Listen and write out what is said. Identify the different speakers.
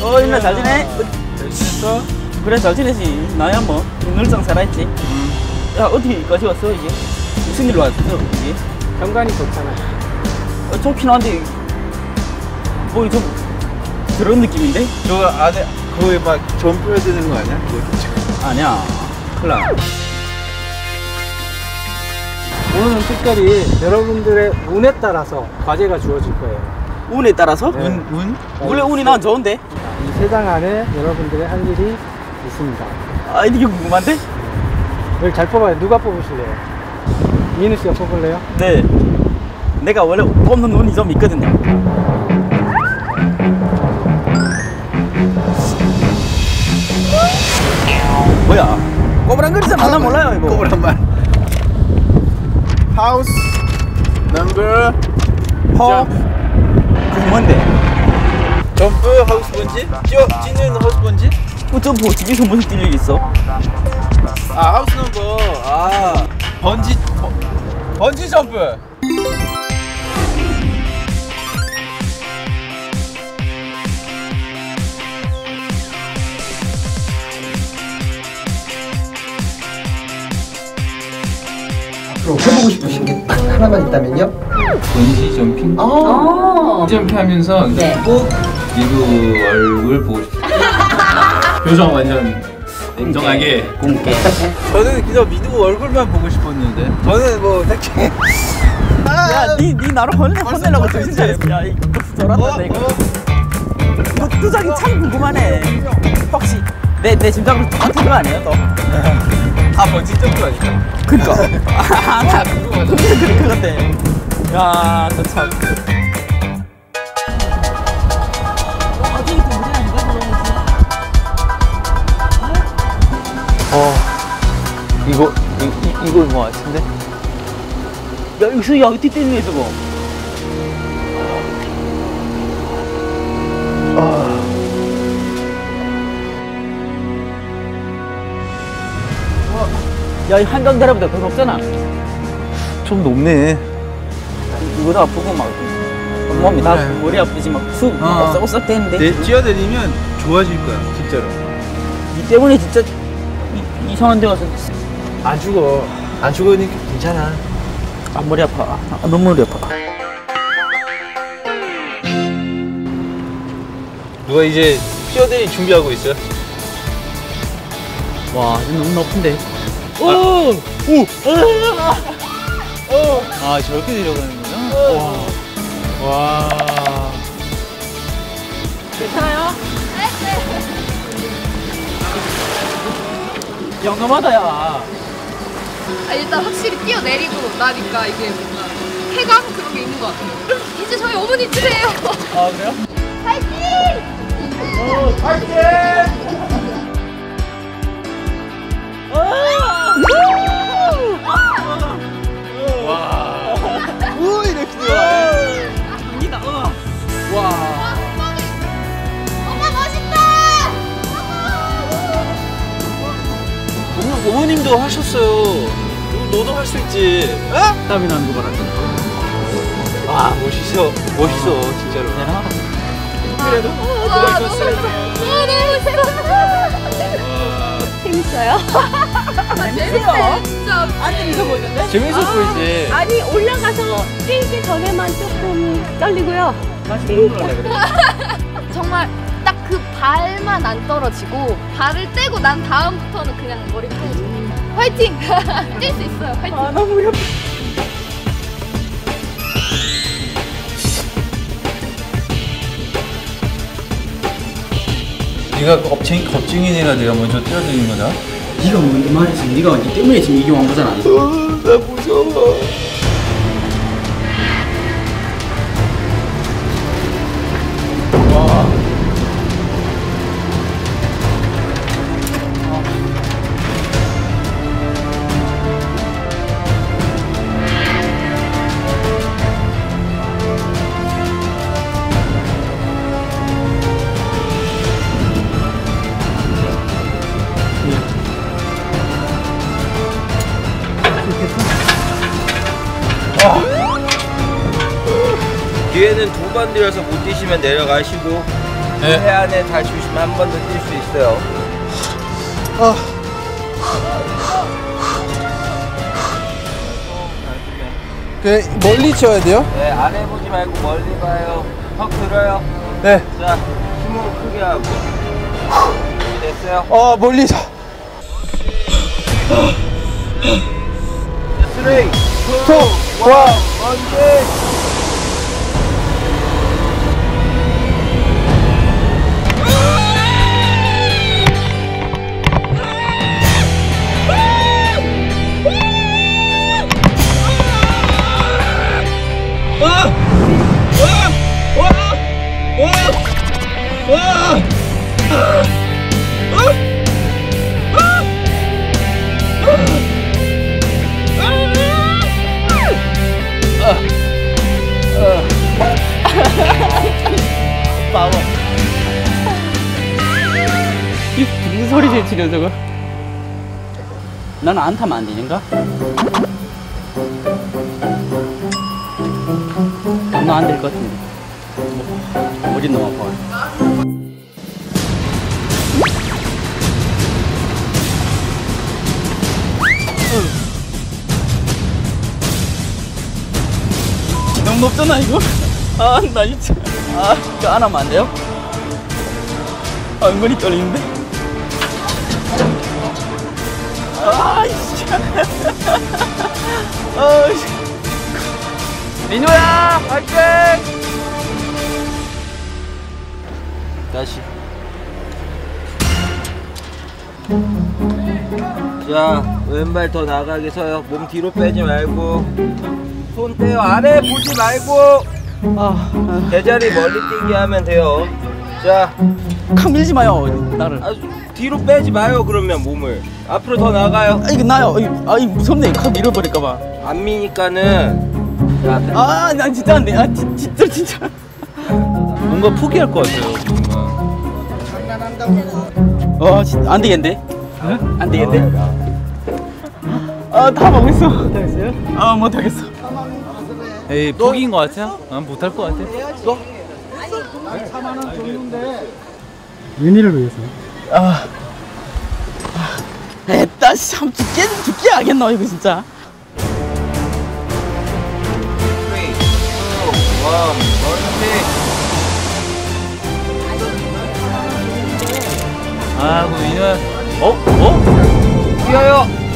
Speaker 1: 어 인나 잘 지내? 어,
Speaker 2: 잘 지냈어?
Speaker 1: 그래 잘 지내지 나야 뭐 늘상 살아있지 야 어디까지 왔어 이게 무슨 일로 왔어 이게
Speaker 2: 현관이 좋잖아.
Speaker 1: 어, 좋긴 한데 뭐좀 그런 느낌인데?
Speaker 3: 저 안에 거기 막 점프해야 되는 거 아니야?
Speaker 1: 아니야 큰일 나
Speaker 2: 오늘은 특별히 여러분들의 운에 따라서 과제가 주어질 거예요.
Speaker 1: 운에 따라서?
Speaker 2: 네.
Speaker 3: 운? 운?
Speaker 1: 원래 운이 난 좋은데?
Speaker 2: 이세장 안에 여러분들의 할 일이 있습니다.
Speaker 1: 아 이게 궁금한데?
Speaker 2: 여기 잘 뽑아요. 누가 뽑으실래요? 민우 씨가 뽑을래요?
Speaker 1: 네 내가 원래 뽑는 운이 좀 있거든요 뭐야 꼬부랑거리잖아 나 몰라요 이거
Speaker 3: 꼬부란 말. 하우스 넘버
Speaker 1: 허 그게 뭔데?
Speaker 3: 점프 하우스 번지? 뛰어 뛰는 하우스 번지?
Speaker 1: 어쩜 뭐 집에서 무슨 뛸 일이 있어?
Speaker 3: 아 하우스 넘버 아 번지 번- 번지 점프.
Speaker 4: 앞으로 해보고 싶으신 게 딱 하나만 있다면요?
Speaker 5: 번지 점핑?
Speaker 4: 아,
Speaker 5: 점핑 하면서 꼭 미국 얼굴 보고 싶어. 표정 완전 냉정하게.
Speaker 1: 공개
Speaker 3: 저는 그냥 민우 얼굴만 보고 싶었는데. 저는 뭐 딱히.
Speaker 1: 야니 니 나를 혼내, 혼내려고 정신 차렸어 야 이거 저런다 내 이거 이거 투장이 참 궁금하네 혹시 내, 내 심장으로 똑같은 거 아니에요 또?
Speaker 3: 다 번지 점프라니까.
Speaker 1: 그니까 아나 근데 그럴 것 같아 야너참 이거 이, 이, 이거인 것 같은데 야 여기서 야 뛰는 거야 저거 야, 이 한강 다리보다 더 높잖아.
Speaker 3: 좀 높네.
Speaker 1: 이거다 아프고 막 몸이 나
Speaker 3: 그래.
Speaker 1: 머리 아프지 막쑥
Speaker 3: 어.
Speaker 1: 오싹오싹 되는데
Speaker 3: 내 뛰어내리면 좋아질 거야 진짜로.
Speaker 1: 이 때문에 진짜 이, 이상한 데 가서
Speaker 3: 안 죽어. 안 죽으니까 괜찮아.
Speaker 1: 아 머리 아파 아, 너무 머리 아파
Speaker 3: 누가 이제 뛰어내리 준비하고 있어?
Speaker 1: 와 이거 너무 높은데
Speaker 3: 아 저렇게 내려가는구나. 와. 와.
Speaker 1: 괜찮아요? 영감하다 야
Speaker 6: 아, 일단 확실히 뛰어내리고 나니까 이게 뭔가 쾌감 그런 게 있는 것 같아요. 이제 저희 어머니 집이에요.
Speaker 1: 아 그래요?
Speaker 3: 우 너- 너도 할 수 있지. 어?
Speaker 1: 땀이 나는 거 봐라
Speaker 3: 와 멋있어. 멋있어 진짜로.
Speaker 1: 내가
Speaker 3: 그래도
Speaker 6: 와, 너무 와, 너무 재밌어. 재밌어요? 아, 재밌어요. 진짜.
Speaker 1: 안 재밌어 보이는데?
Speaker 3: 재밌어 보이지.
Speaker 7: 아니 올라가서 뛰기 전에만 조금 떨리고요.
Speaker 6: 정말 딱 그 발만 안 떨어지고 발을 떼고 난 다음부터는 그냥 머리 풀어줘. 화이팅! 뛸 수 있어요. 화이팅!
Speaker 1: 아 너무 무렵
Speaker 5: 네가 겁쟁이 겁쟁이니까 내가 먼저 뛰어드린 거다.
Speaker 1: 네가 먼저 말했지 네가 니 때문에 지금 이게 온 거잖아
Speaker 3: 나 무서워.
Speaker 8: 기회는 두 번 들여서 못 뛰시면 내려가시고
Speaker 3: 네.
Speaker 8: 해안에 잘 주시면 한 번 더 뛸 수 있어요.
Speaker 2: 그 멀리 쳐야 돼요?
Speaker 8: 네, 아래 보지 말고 멀리 봐요. 턱 들어요.
Speaker 2: 네.
Speaker 8: 자, 힘으로 크게 하고. 됐어요.
Speaker 2: 어 멀리 쳐.
Speaker 8: 쓰리,
Speaker 2: 투, 원.
Speaker 8: 원기.
Speaker 1: 치려 저거? 나는 안 타면 안 되는가? 겁나 안될 것 같은데. 뭐, 머리 너무 아파. 너무 높잖아 이거. 아, 나 진짜. 아, 이거 안 하면 안 돼요? 아, 은근히 떨리는데? 아, 진짜. 아, 씨. 민호야, 화이팅!
Speaker 8: 다시. 자, 왼발 더 나가게 서요. 몸 뒤로 빼지 말고. 손 떼요. 아래 보지 말고.
Speaker 1: 아, 아,
Speaker 8: 제자리 멀리 뛰게 하면 돼요. 자,
Speaker 1: 칵 밀지 마요, 나를.
Speaker 8: 아, 뒤로 빼지 마요. 그러면 몸을 앞으로 더 나가요.
Speaker 1: 아, 이거 나요. 이거, 아, 이거 무섭네. 칵 밀어버릴까봐.
Speaker 8: 안 미니까는. 자,
Speaker 1: 아, 난 진짜 안 돼. 아, 진- 진짜, 진짜.
Speaker 3: 뭔가 포기할 것 같아요.
Speaker 1: 어, 진짜 안 되겠는데? 안 되겠는데? 아, 다 하고 있어. 못하겠어요? 아, 못하겠어.
Speaker 3: 에이, 포기인 것 같아요? 난 못할 것 같아.
Speaker 2: 윤희를 위해서.
Speaker 1: 아. 에따, 참, 죽게, 죽게 하겠노, 이거 진짜.
Speaker 8: 3, 2, 1, 멀리.
Speaker 3: 아, 그 민호야. 어? 어?
Speaker 8: 뛰어요.